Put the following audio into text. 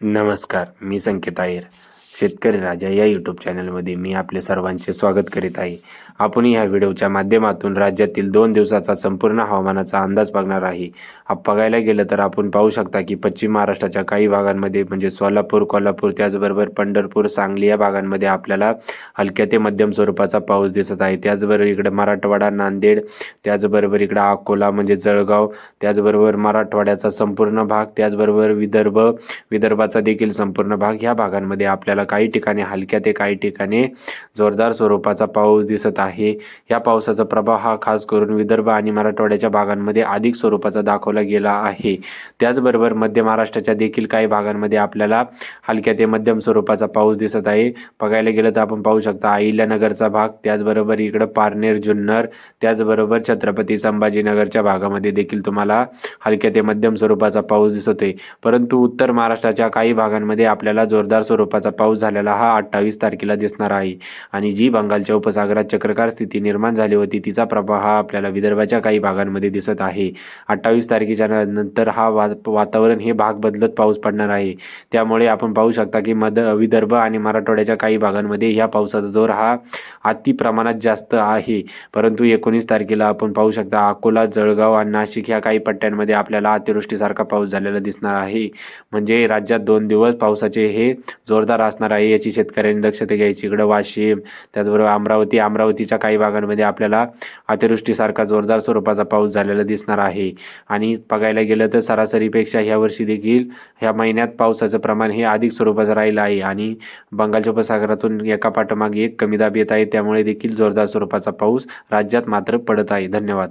नमस्कार मी संकेत आयर शेतकरी राजा या यूट्यूब चॅनलमध्ये मी आपले सर्वांचे स्वागत करीत आहे. आपण ह्या व्हिडिओच्या माध्यमातून राज्यातील दोन दिवसाचा संपूर्ण हवामानाचा अंदाज बघणार आहे. बघायला गेलं तर आपण पाहू शकता की पश्चिम महाराष्ट्राच्या काही भागांमध्ये म्हणजे सोलापूर कोल्हापूर त्याचबरोबर पंढरपूर सांगली या भागांमध्ये आपल्याला हलक्या ते मध्यम स्वरूपाचा पाऊस दिसत आहे. त्याचबरोबर इकडे मराठवाडा नांदेड त्याचबरोबर इकडं अकोला म्हणजे जळगाव त्याचबरोबर मराठवाड्याचा संपूर्ण भाग त्याचबरोबर विदर्भ विदर्भाचा देखील संपूर्ण भाग ह्या भागांमध्ये आपल्याला काही ठिकाणी हलक्या ते काही ठिकाणी जोरदार स्वरूपाचा पाऊस दिसत आहे. आहे. या पावसाचा प्रभाव हा खास करून विदर्भ आणि मराठवाड्याच्या भागांमध्ये अधिक स्वरूपाचा दाखवला गेला आहे. त्याचबरोबर मध्य महाराष्ट्राच्या देखील काही भागांमध्ये आपल्याला हलक्या ते मध्यम स्वरूपाचा पाऊस दिसत आहे. बघायला गेलं तर आपण पाहू शकता अहिल्यानगरचा भाग त्याचबरोबर इकडं पारनेर जुन्नर त्याचबरोबर छत्रपती संभाजीनगरच्या भागामध्ये देखील तुम्हाला हलक्या ते मध्यम स्वरूपाचा पाऊस दिसतोय. परंतु उत्तर महाराष्ट्राच्या काही भागांमध्ये आपल्याला जोरदार स्वरूपाचा पाऊस झालेला हा अठ्ठावीस तारखेला दिसणार आहे. आणि जी बंगालच्या उपसागरात चक्रकार स्थिती निर्माण झाली होती. तिचा प्रभाव हा आपल्याला विदर्भाच्या काही भागांमध्ये दिसत आहे. अठ्ठावीस तारखेच्या नंतर हा वा वातावरण हे भाग बदलत पाऊस पडणार आहे. त्यामुळे आपण पाहू शकता की मद विदर्भ आणि मराठवाड्याच्या काही भागांमध्ये ह्या पावसाचा जोर हा अति प्रमाणात जास्त आहे. परंतु एकोणीस तारखेला आपण पाहू शकता अकोला जळगाव आणि नाशिक ह्या काही पट्ट्यांमध्ये आपल्याला अतिवृष्टीसारखा पाऊस झालेला दिसणार आहे. म्हणजे राज्यात दोन दिवस पावसाचे हे जोरदार असणार आहे याची शेतकऱ्यांनी दक्षता घ्यायची. इकडं वाशिम त्याचबरोबर अमरावती अमरावती अमरावतीच्या काही भागांमध्ये आपल्याला अतिवृष्टीसारखा जोरदार स्वरूपाचा पाऊस झालेला दिसणार आहे. आणि बघायला गेलं तर सरासरीपेक्षा ह्या वर्षी देखील ह्या महिन्यात पावसाचं प्रमाण हे अधिक स्वरूपाचं राहिलं आहे. आणि बंगालच्या उपसागरातून एका पाठोमागे एक कमी दाब येत आहे. त्यामुळे देखील जोरदार स्वरूपाचा पाऊस राज्यात मात्र पडत आहे. धन्यवाद.